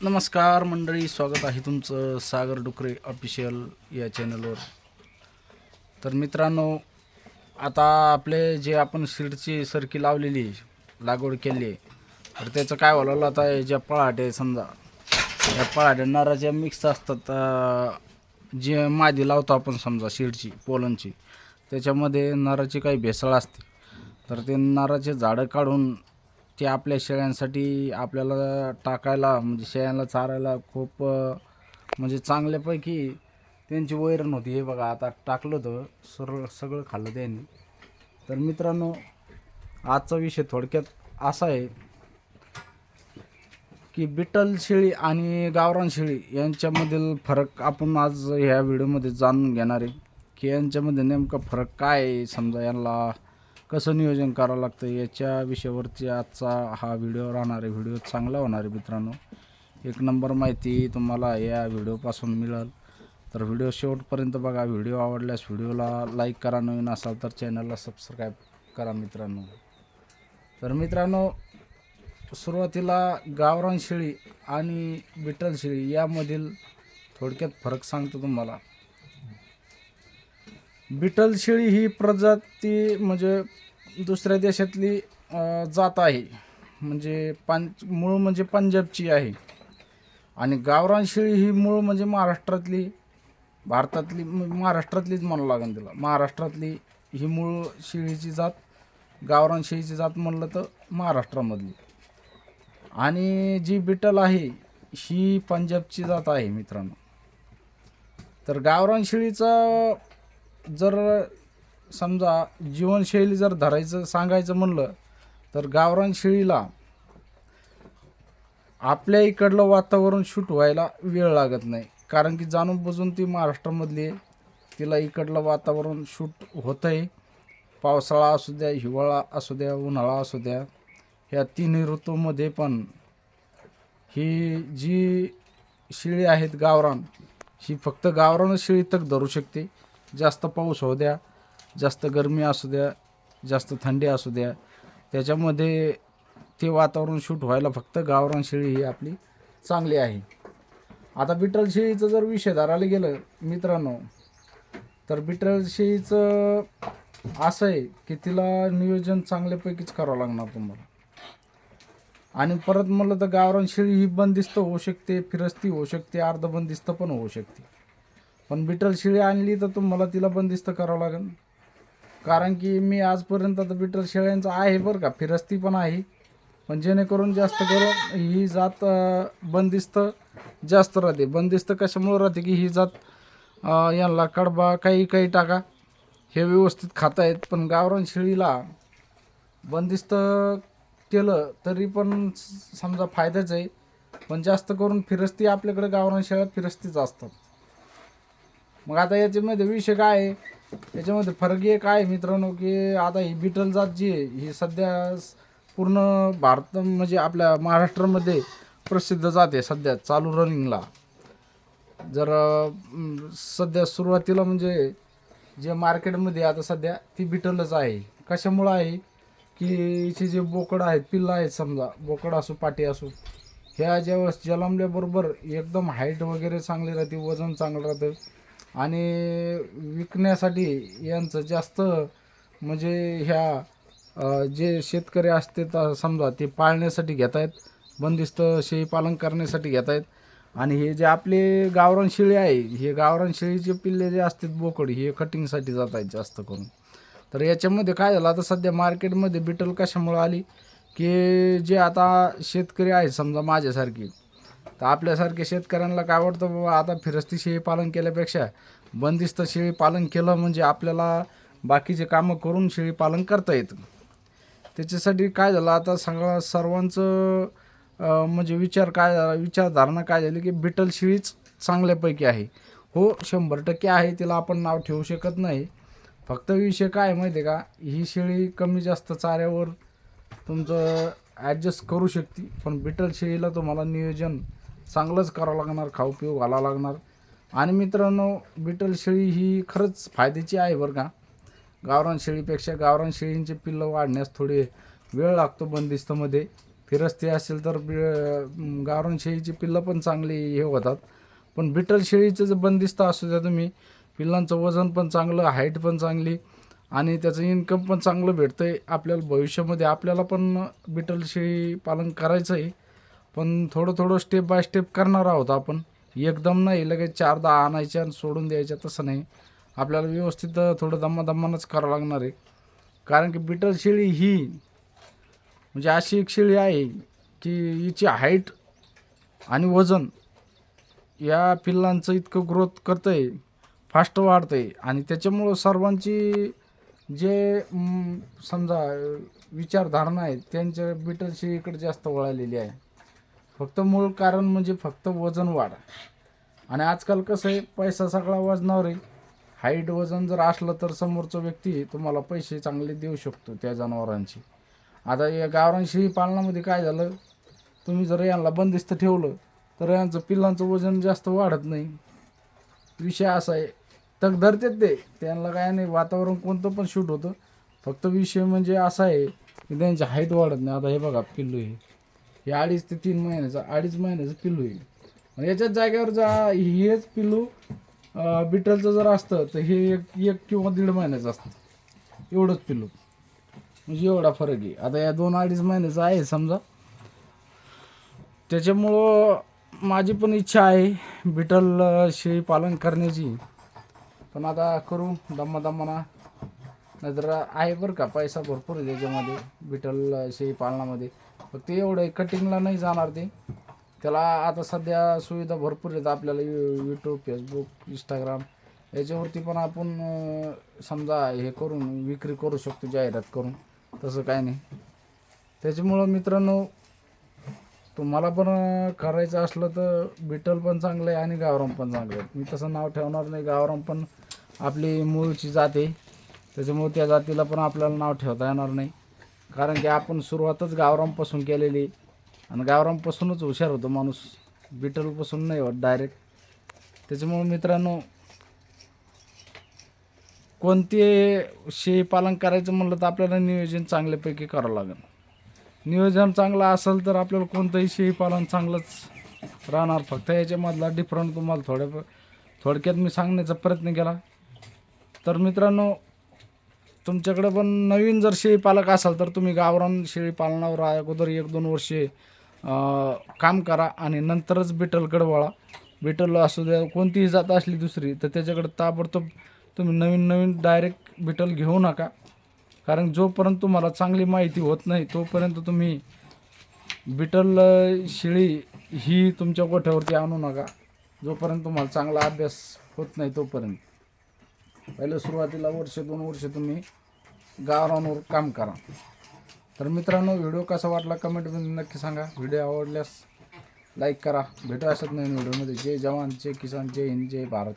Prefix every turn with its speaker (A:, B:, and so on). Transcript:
A: नमस्कार मंडळी स्वागत आहे तुमचं सागर डुकरे ऑफिशियल या चॅनलवर तर मित्रांनो आता आपले जे आपण सीडची सरकी लावलेली आहे, लागवड केली आहे तर त्याचं काय व्हायला आता ज्या पळाटे समजा या पळाटे नाराच्या मिक्स असतात जे मादी लावतो आपण समजा सीडची पोलनची त्याच्यामध्ये नाराची काही भेसळ असते. तर ते नाराचे झाडं काढून ते आपल्या शेळ्यांसाठी आपल्याला टाकायला म्हणजे शेळ्यांना चारायला खूप म्हणजे चांगल्यापैकी त्यांची वैरण होती. हे बघा आता टाकलं होतं सरळ सगळं खाल्लं त्यांनी. तर मित्रांनो आजचा विषय थोडक्यात असा आहे की बिटल शेळी आणि गावरान शेळी यांच्यामधील फरक आपण आज ह्या व्हिडिओमध्ये जाणून घेणार आहे. की यांच्यामध्ये नेमका फरक काय आहे समजा यांना कसं नियोजन करावं लागतं याच्या विषयावरती आजचा हा व्हिडिओ राहणार आहे व्हिडिओ चांगला होणार आहे मित्रांनो. एक नंबर माहिती तुम्हाला या व्हिडिओपासून मिळेल. तर व्हिडिओ शेवटपर्यंत बघा. व्हिडिओ आवडल्यास व्हिडिओला लाईक करा. नवीन असाल तर चॅनलला सबस्क्राईब करा मित्रांनो. तर मित्रांनो सुरुवातीला गावरान शेळी आणि बिटल शेळी यामधील थोडक्यात फरक सांगतो तुम्हाला. बिटल शेळी ही प्रजाती म्हणजे दुसऱ्या देशातली जात आहे. म्हणजे पंच मूळ म्हणजे पंजाबची आहे. आणि गावरान शेळी ही मूळ म्हणजे महाराष्ट्रातली भारतातली महाराष्ट्रातलीच म्हणावं लागेल तिला. महाराष्ट्रातली ही मूळ शेळीची जात गावरान शेळीची जात म्हणलं तर महाराष्ट्रामधली. आणि जी बिटल आहे ही पंजाबची जात आहे मित्रांनो. तर गावरान शेळीचा जर समजा जीवनशैली जर धरायचं सांगायचं म्हणलं तर गावरान शेळीला आपल्या इकडलं वातावरण शूट व्हायला वेळ लागत नाही. कारण की जाणून बुजून ती महाराष्ट्रामधली आहे. तिला इकडलं वातावरण शूट होतं आहे पावसाळा असू द्या हिवाळा असू द्या उन्हाळा असू द्या ह्या तिन्ही ऋतूमध्ये पण ही जी शेळी आहेत गावरान ही फक्त गावरानच शेळी तक धरू शकते. जास्त पाऊस होऊ द्या जास्त गरमी असू द्या जास्त थंडी असू द्या त्याच्यामध्ये ते वातावरण शूट व्हायला फक्त गावरान शेळी ही आपली चांगली आहे. आता बिटल शेळीचं जर विषय धरायला गेलं मित्रांनो तर बिटल शेळीचं असं आहे की तिला नियोजन चांगल्यापैकीच करावं लागणार तुम्हाला. आणि परत म्हणलं तर गावरान शेळी ही बंदिस्त होऊ शकते फिरस्ती होऊ शकते अर्ध बंदिस्त पण होऊ शकते. पण बिटल शेळी आणली तर तुम्हाला तिला बंदिस्त करावं लागेल. कारण की मी आजपर्यंत तर बिटल शेळ्यांचं आहे बरं का फिरस्ती पण आहे. पण जेणेकरून जास्त करून ही जात बंदिस्त जास्त राहते. बंदिस्त कशामुळे राहते की ही जात यांना कडबा काही काही टाका. हे व्यवस्थित खातायत पण गावरान शेळीला बंदिस्त केलं तरी पण समजा फायदाच आहे. पण जास्त करून फिरस्ती आपल्याकडे गावरान शेळ्यात फिरस्तीच असतात. मग आता याच्यामध्ये विषय काय आहे? याच्यामध्ये फरक एक आहे मित्रांनो की आता ही बिटल जात जी आहे ही सध्या पूर्ण भारत म्हणजे आपल्या महाराष्ट्रामध्ये प्रसिद्ध जात आहे सध्या चालू रनिंगला जर सध्या सुरुवातीला म्हणजे जे मार्केटमध्ये आता सध्या ती बिटलच आहे. कशामुळं आहे? की इथे जे बोकड आहेत पिल्लं आहेत समजा बोकड असो पाटी असो ह्या ज्यावेळेस जलमल्याबरोबर एकदम हाईट वगैरे चांगली राहते वजन चांगलं राहतं आणि विकण्यासाठी यांचं जास्त म्हणजे ह्या जे शेतकरी असते तर समजा ते पाळण्यासाठी घेत आहेत बंदिस्त शेळी पालन करण्यासाठी घेत आहेत आणि हे जे आपले गावरान शेळी आहे हे गावरान शेळीचे पिल्ले जे असतात बोकड हे कटिंगसाठी जात आहेत जास्त करून. तर याच्यामध्ये काय झालं आता सध्या मार्केटमध्ये बिटल कशामुळे आली की जे आता शेतकरी आहेत समजा माझ्यासारखी तर आपल्यासारख्या शेतकऱ्यांना काय वाटतं बाबा आता फिरस्ती शेळी पालन केल्यापेक्षा बंदिस्त शेळी पालन केलं म्हणजे आपल्याला बाकीचे कामं करून शेळी पालन करता येतं. त्याच्यासाठी काय झालं आता सगळं सर्वांचं म्हणजे विचार काय झाला विचारधारणा काय झाली की बिटल शेळीच चांगल्यापैकी आहे. हो शंभर टक्के आहे तिला आपण नाव ठेवू शकत नाही. फक्त विषय काय माहिती आहे का ही शेळी कमी जास्त चाऱ्यावर तुमचं ॲडजस्ट करू शकते पण बिटल शेळीला तुम्हाला नियोजन चांगलंच करावं लागणार खाऊ पिऊ घालावं लागणार. आणि मित्रांनो बिटल शेळी ही खरंच फायद्याची आहे बरं का. गावरान शेळीपेक्षा गावरान शेळींचे पिल्लं वाढण्यास थोडे वेळ लागतो बंदिस्तमध्ये. फिरस्ती असेल तर बि गावरान शेळीची पिल्लं पण चांगली हे होतात. पण बिटल शेळीचं जर बंदिस्त असू द्या तुम्ही पिल्लांचं वजन पण चांगलं हाईट पण चांगली आणि त्याचं इन्कम पण चांगलं भेटतं आहे आपल्याला भविष्यामध्ये. आपल्याला पण बिटल शेळी पालन करायचं आहे पण थोडं थोडं स्टेप बाय स्टेप करणार आहोत आपण. एकदम नाही लगेच चार दहा आणायच्या आणि सोडून द्यायच्या तसं नाही. आपल्याला व्यवस्थित थोडं दम्मादम्मानंच करावं लागणार आहे. कारण की बिटर शेळी ही म्हणजे अशी एक शेळी आहे की हिची हाईट आणि वजन या पिल्लांचं इतकं ग्रोथ करतं आहे फास्ट वाढतं आहे आणि त्याच्यामुळं सर्वांची जे समजा विचारधारणा आहे त्यांच्या बिटल शेळीकडे जास्त वळालेली आहे. फक्त मूळ कारण म्हणजे फक्त वजन वाढ. आणि आजकाल कसं आहे पैसा सगळा वजनावर आहे. हाईट वजन जर असलं तर समोरचा व्यक्ती तुम्हाला पैसे चांगले देऊ शकतो त्या जनावरांचे. आता या गावरान शेळी पालनामध्ये काय झालं तुम्ही जर यांना बंदिस्त ठेवलं तर यांचं पिल्लांचं वजन जास्त वाढत नाही. विषय असा आहे तग धरतेच ते. त्यांना काय नाही वातावरण कोणतं पण शूट होतं. फक्त विषय म्हणजे असा आहे की त्यांची हाईट वाढत नाही. आता हे बघा पिल्लू हे. हे अडीच ते तीन महिन्याचं अडीच महिन्याचं पिल्लू येईल आणि याच्याच जागेवर जा हेच पिल्लू बिटलचं जर असतं तर हे एक एक किंवा दीड महिन्याचं असतं. एवढंच पिल्लू. म्हणजे एवढा फरक आहे. आता या दोन अडीच महिन्याचं आहे समजा. त्याच्यामुळं माझी पण इच्छा आहे बिटल शेळी पालन करण्याची. पण आता करू दम्मा दम्माना. नाहीतर आहे बरं का पैसा भरपूर आहे त्याच्यामध्ये बिटल शेळी पालनामध्ये. फक्त एवढं कटिंगला नाही जाणार ते. त्याला आता सध्या सुविधा भरपूर आहेत आपल्याला यू यूट्यूब फेसबुक इंस्टाग्राम याच्यावरती पण आपण समजा हे करून विक्री करू शकतो जाहिरात करून. तसं काय नाही. त्याच्यामुळं मित्रांनो तुम्हाला पण करायचं असलं तर बिटल पण चांगलं आहे आणि गावराम पण चांगलं आहे. मी तसं नाव ठेवणार नाही. गावराम पण आपली मूळची जात आहे. त्याच्यामुळे त्या जातीला पण आपल्याला नाव ठेवता येणार नाही. कारण की आपण सुरुवातच गावरामपासून केलेली आणि गावरामपासूनच हुशार होतो माणूस. बिटलपासून नाही होत डायरेक्ट त्याच्यामुळे मित्रांनो कोणते शेळी पालन करायचं म्हणलं तर आपल्याला नियोजन चांगल्यापैकी करावं लागेल. नियोजन चांगलं असेल तर आपल्याला कोणतंही शेळी पालन चांगलंच राहणार. फक्त याच्यामधला डिफरंट तुम्हाला थोड्या थोडक्यात मी सांगण्याचा प्रयत्न केला. तर मित्रांनो तुमच्याकडे पण नवीन जर शेळी पालक असाल तर तुम्ही गावरान शेळी पालनावर अगोदर एक दोन वर्षे काम करा आणि नंतरच बिटलकडे वळा बिटल असू द्या कोणतीही जात असली दुसरी तर त्याच्याकडे ताबडतोब तुम्ही नवीन नवीन डायरेक्ट बिटल घेऊ नका. कारण जोपर्यंत तुम्हाला चांगली माहिती होत नाही तोपर्यंत तुम्ही बिटल शेळी ही तुमच्या गोठ्यावरती आणू नका. जोपर्यंत तुम्हाला चांगला अभ्यास होत नाही तोपर्यंत. पहिलं सुरुवातीला वर्ष दोन वर्ष तुम्ही गावरांवर काम करा. तर मित्रांनो व्हिडिओ कसा वाटला कमेंटमध्ये नक्की सांगा. व्हिडिओ आवडल्यास लाईक करा. भेटू असत नाही व्हिडिओमध्ये. जय जवान जय किसान जय हिंद जय भारत.